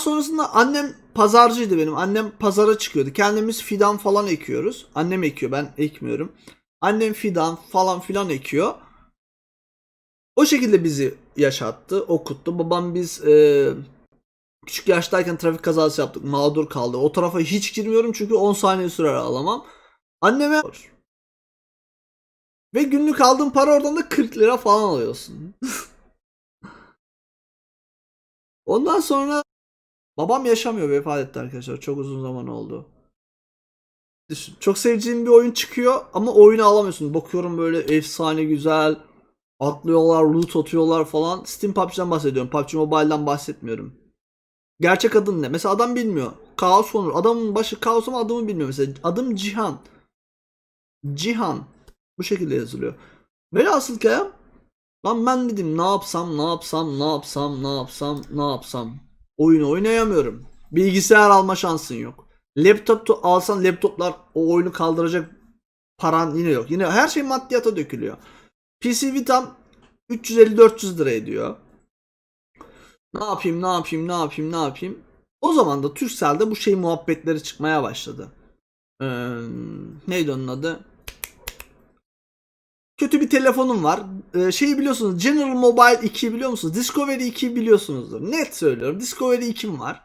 Sonrasında annem pazarcıydı benim. Annem pazara çıkıyordu. Kendimiz fidan falan ekiyoruz. Annem ekiyor ben ekmiyorum. Annem fidan falan filan ekiyor. O şekilde bizi yaşattı, okuttu. Babam biz e, küçük yaştayken trafik kazası yaptık. Mağdur kaldı. O tarafa hiç girmiyorum çünkü 10 saniye sürer ağlamam. Anneme ve günlük aldığın para oradan da 40 lira falan alıyorsun. Ondan sonra babam yaşamıyor vefat etti arkadaşlar. Çok uzun zaman oldu. Düşün, Çok sevdiğim bir oyun çıkıyor ama oyunu alamıyorsun. Bakıyorum böyle efsane güzel. Atlıyorlar, loot atıyorlar falan. Steam PUBG'den bahsediyorum. PUBG Mobile'dan bahsetmiyorum. Gerçek adın ne? Mesela adam bilmiyor. Kaos Onur. Adamın başı Kaos ama adımı bilmiyor mesela. Adım Cihan. Cihan. Bu şekilde yazılıyor. Velhasıl kelam Lan ben dedim ne yapsam ne yapsam ne yapsam ne yapsam ne yapsam. Oyun oynayamıyorum. Bilgisayar alma şansın yok. Laptop alsan laptoplar o oyunu kaldıracak paran yine yok. Yine her şey maddiyata dökülüyor. PC Vita'm 350-400 lira ediyor. Ne yapayım ne yapayım ne yapayım ne yapayım. O zaman da Turkcell'de bu şey muhabbetleri çıkmaya başladı. Ee, neydi onun adı? Kötü bir telefonum var. Ee, şeyi biliyorsunuz General Mobile 2 biliyor musunuz? Discovery 2 biliyorsunuzdur. Net söylüyorum. Discovery 2'm var.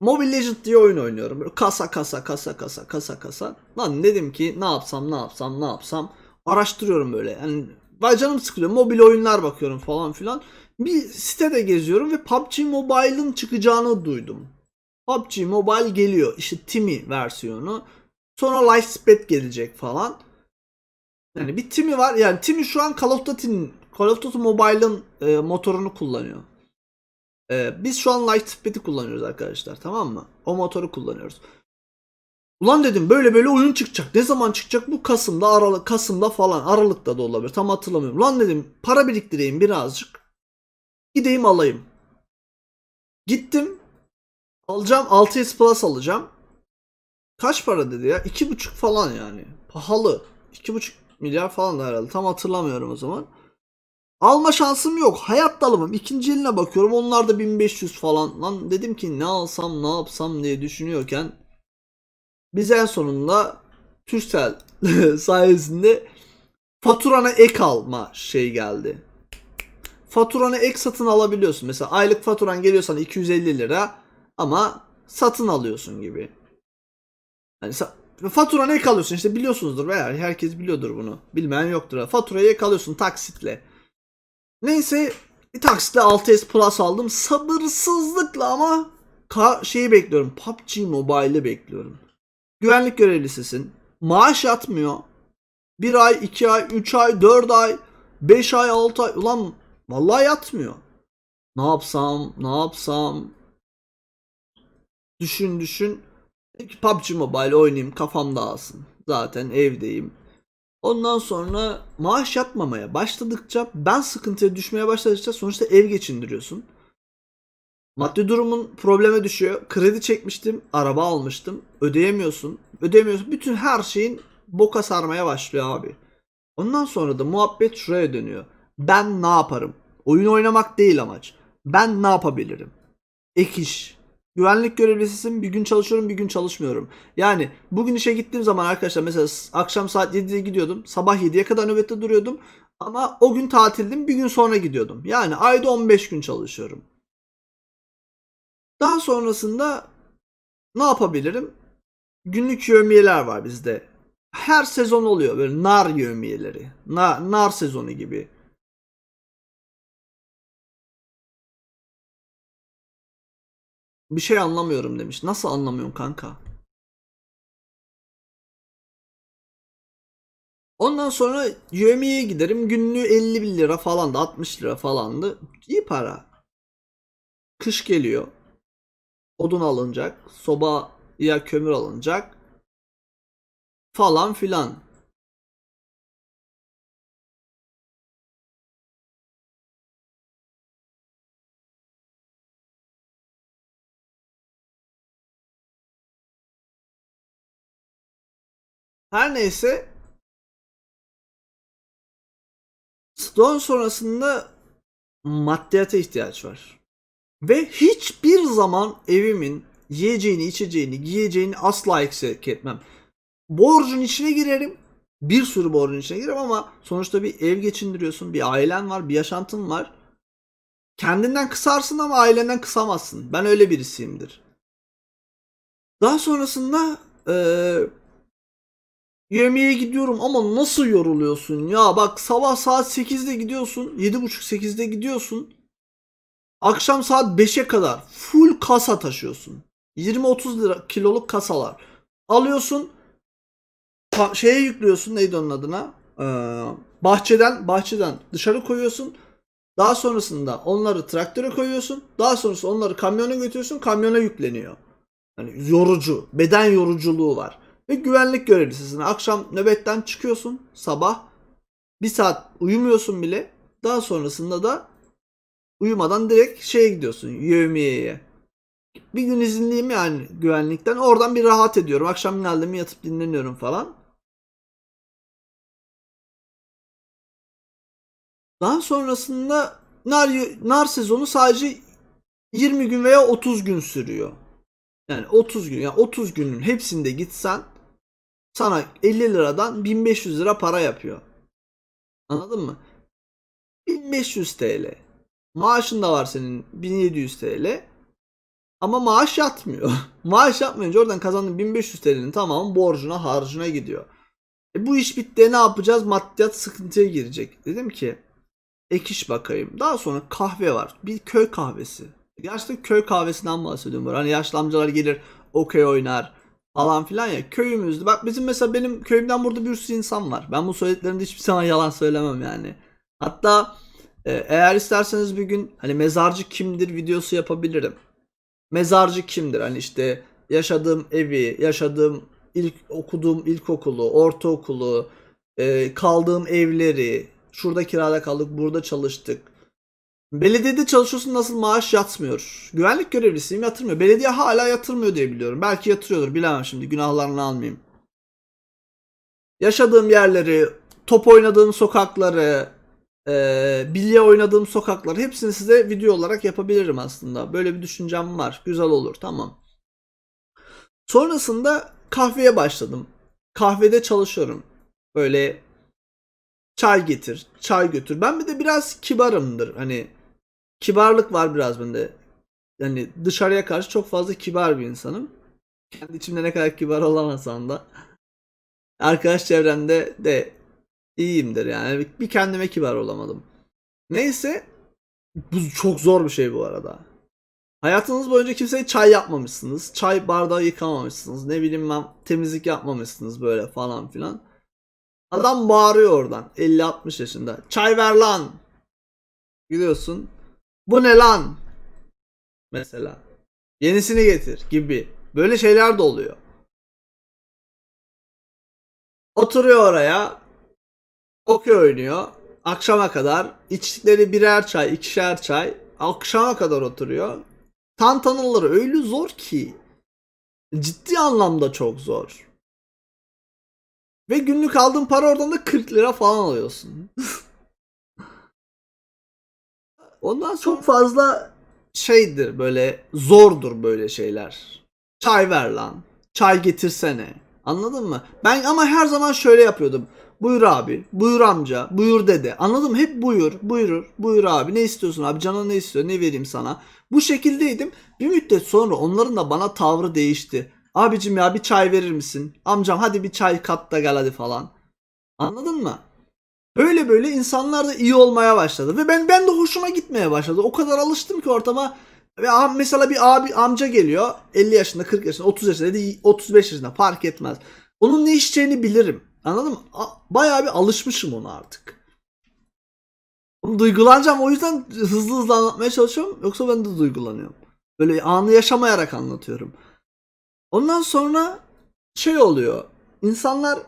Mobile Legend diye oyun oynuyorum. Böyle kasa kasa kasa kasa kasa kasa. Lan dedim ki ne yapsam ne yapsam ne yapsam. Araştırıyorum böyle. Yani vay canım sıkılıyor. Mobil oyunlar bakıyorum falan filan. Bir sitede geziyorum ve PUBG Mobile'ın çıkacağını duydum. PUBG Mobile geliyor. İşte Timi versiyonu. Sonra Lifespan gelecek falan. Yani bir Timi var. Yani Timi şu an Call of Duty'nin Call of Duty Mobile'ın e, motorunu kullanıyor. E, biz şu an Lightspeed'i kullanıyoruz arkadaşlar. Tamam mı? O motoru kullanıyoruz. Ulan dedim böyle böyle oyun çıkacak. Ne zaman çıkacak? Bu Kasım'da, Aralık, Kasım'da falan. Aralık'ta da olabilir. Tam hatırlamıyorum. Ulan dedim para biriktireyim birazcık. Gideyim alayım. Gittim. Alacağım 6S Plus alacağım. Kaç para dedi ya? 2,5 falan yani. Pahalı. 2,5 milyar falan da herhalde. Tam hatırlamıyorum o zaman. Alma şansım yok. Hayatta alamam. İkinci eline bakıyorum. Onlar da 1500 falan. Lan dedim ki ne alsam ne yapsam diye düşünüyorken biz en sonunda Turkcell sayesinde faturana ek alma şey geldi. Faturana ek satın alabiliyorsun. Mesela aylık faturan geliyor sana 250 lira ama satın alıyorsun gibi. Sa- faturana ek alıyorsun işte biliyorsunuzdur veya herkes biliyordur bunu. Bilmeyen yoktur. Faturayı ek alıyorsun taksitle. Neyse bir taksitle 6S Plus aldım. Sabırsızlıkla ama ka- şeyi bekliyorum. PUBG Mobile'ı bekliyorum. Güvenlik görevlisisin. Maaş yatmıyor. 1 ay, 2 ay, 3 ay, 4 ay, 5 ay, 6 ay. Ulan vallahi yatmıyor. Ne yapsam, ne yapsam? Düşün düşün. Dedim PUBG Mobile oynayayım kafam dağılsın. Zaten evdeyim. Ondan sonra maaş yatmamaya başladıkça ben sıkıntıya düşmeye başladıkça sonuçta ev geçindiriyorsun. Maddi durumun probleme düşüyor. Kredi çekmiştim, araba almıştım. Ödeyemiyorsun. Ödeyemiyorsun. Bütün her şeyin boka sarmaya başlıyor abi. Ondan sonra da muhabbet şuraya dönüyor. Ben ne yaparım? Oyun oynamak değil amaç. Ben ne yapabilirim? Ek iş. Güvenlik görevlisisin bir gün çalışıyorum bir gün çalışmıyorum. Yani bugün işe gittiğim zaman arkadaşlar mesela akşam saat 7'de gidiyordum. Sabah 7'ye kadar nöbette duruyordum. Ama o gün tatildim bir gün sonra gidiyordum. Yani ayda 15 gün çalışıyorum. Daha sonrasında ne yapabilirim? Günlük yevmiyeler var bizde. Her sezon oluyor böyle nar yevmiyeleri. Nar, nar sezonu gibi. Bir şey anlamıyorum demiş. Nasıl anlamıyorum kanka? Ondan sonra yevmiyeye giderim. Günlüğü 50 bin lira falan da 60 lira falandı. İyi para. Kış geliyor. Odun alınacak. Sobaya kömür alınacak. Falan filan. Her neyse Stone sonrasında maddiyata ihtiyaç var. Ve hiçbir zaman evimin yiyeceğini, içeceğini, giyeceğini asla eksik etmem. Borcun içine girerim. Bir sürü borcun içine girerim ama sonuçta bir ev geçindiriyorsun, bir ailen var, bir yaşantın var. Kendinden kısarsın ama ailenden kısamazsın. Ben öyle birisiyimdir. Daha sonrasında eee yemeğe gidiyorum ama nasıl yoruluyorsun ya? Bak sabah saat 8'de gidiyorsun. 7.30-8'de gidiyorsun. Akşam saat 5'e kadar full kasa taşıyorsun. 20-30 lira kiloluk kasalar. Alıyorsun şeye yüklüyorsun neydi onun adına? Ee, bahçeden bahçeden dışarı koyuyorsun. Daha sonrasında onları traktöre koyuyorsun. Daha sonrasında onları kamyona götürüyorsun. Kamyona yükleniyor. Yani yorucu, beden yoruculuğu var. Ve güvenlik görevlisisin. Akşam nöbetten çıkıyorsun sabah. Bir saat uyumuyorsun bile. Daha sonrasında da uyumadan direkt şeye gidiyorsun. Yevmiyeye. Bir gün izinliyim yani güvenlikten. Oradan bir rahat ediyorum. Akşam geldim yatıp dinleniyorum falan. Daha sonrasında nar, nar sezonu sadece 20 gün veya 30 gün sürüyor. Yani 30 gün yani 30 günün hepsinde gitsen sana 50 liradan 1500 lira para yapıyor. Anladın mı? 1500 TL. Maaşın da var senin 1700 TL. Ama maaş yatmıyor. maaş yatmayınca oradan kazandığın 1500 TL'nin tamamı borcuna harcına gidiyor. E bu iş bitti ne yapacağız? Maddiyat sıkıntıya girecek. Dedim ki ek iş bakayım. Daha sonra kahve var. Bir köy kahvesi. Gerçekten köy kahvesinden bahsediyorum. Böyle. Hani yaşlı amcalar gelir okey oynar falan filan ya. Köyümüzde bak bizim mesela benim köyümden burada bir sürü insan var. Ben bu söylediklerimde hiçbir zaman yalan söylemem yani. Hatta e, eğer isterseniz bir gün hani mezarcı kimdir videosu yapabilirim. Mezarcı kimdir? Hani işte yaşadığım evi, yaşadığım ilk okuduğum ilkokulu, ortaokulu, e, kaldığım evleri, şurada kirada kaldık, burada çalıştık. Belediyede çalışıyorsun nasıl maaş yatmıyor. Güvenlik görevlisiyim yatırmıyor. Belediye hala yatırmıyor diye biliyorum. Belki yatırıyordur bilemem şimdi günahlarını almayayım. Yaşadığım yerleri, top oynadığım sokakları, e, bilye oynadığım sokakları hepsini size video olarak yapabilirim aslında. Böyle bir düşüncem var. Güzel olur tamam. Sonrasında kahveye başladım. Kahvede çalışıyorum. Böyle çay getir, çay götür. Ben bir de biraz kibarımdır. Hani kibarlık var biraz bende. Yani dışarıya karşı çok fazla kibar bir insanım. Kendi içimde ne kadar kibar olamasam da. Arkadaş çevremde de iyiyimdir yani. Bir kendime kibar olamadım. Neyse. Bu çok zor bir şey bu arada. Hayatınız boyunca kimseye çay yapmamışsınız. Çay bardağı yıkamamışsınız. Ne bileyim ben temizlik yapmamışsınız böyle falan filan. Adam bağırıyor oradan 50-60 yaşında. Çay ver lan. Gidiyorsun. Bu ne lan? Mesela. Yenisini getir gibi. Böyle şeyler de oluyor. Oturuyor oraya. Okey oynuyor. Akşama kadar. içtikleri birer çay, ikişer çay. Akşama kadar oturuyor. Tantanaları öyle zor ki. Ciddi anlamda çok zor. Ve günlük aldığın para oradan da 40 lira falan alıyorsun. Ondan çok fazla şeydir böyle zordur böyle şeyler. Çay ver lan. Çay getirsene. Anladın mı? Ben ama her zaman şöyle yapıyordum. Buyur abi, buyur amca, buyur dede. Anladın mı? Hep buyur, buyurur, buyur abi. Ne istiyorsun abi? Canın ne istiyor? Ne vereyim sana? Bu şekildeydim. Bir müddet sonra onların da bana tavrı değişti. Abicim ya bir çay verir misin? Amcam hadi bir çay kat da gel hadi falan. Anladın mı? Böyle böyle insanlar da iyi olmaya başladı ve ben ben de hoşuma gitmeye başladı. O kadar alıştım ki ortama ve mesela bir abi amca geliyor 50 yaşında 40 yaşında 30 yaşında dedi 35 yaşında fark etmez. Onun ne içeceğini bilirim. Anladın mı? Bayağı bir alışmışım ona artık. Oğlum Duygulanacağım o yüzden hızlı hızlı anlatmaya çalışıyorum. Yoksa ben de duygulanıyorum. Böyle anı yaşamayarak anlatıyorum. Ondan sonra şey oluyor. İnsanlar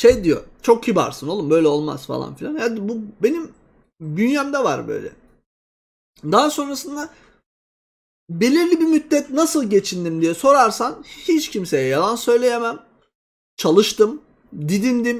şey diyor. Çok kibarsın oğlum böyle olmaz falan filan. Yani bu benim bünyemde var böyle. Daha sonrasında belirli bir müddet nasıl geçindim diye sorarsan hiç kimseye yalan söyleyemem. Çalıştım, didindim,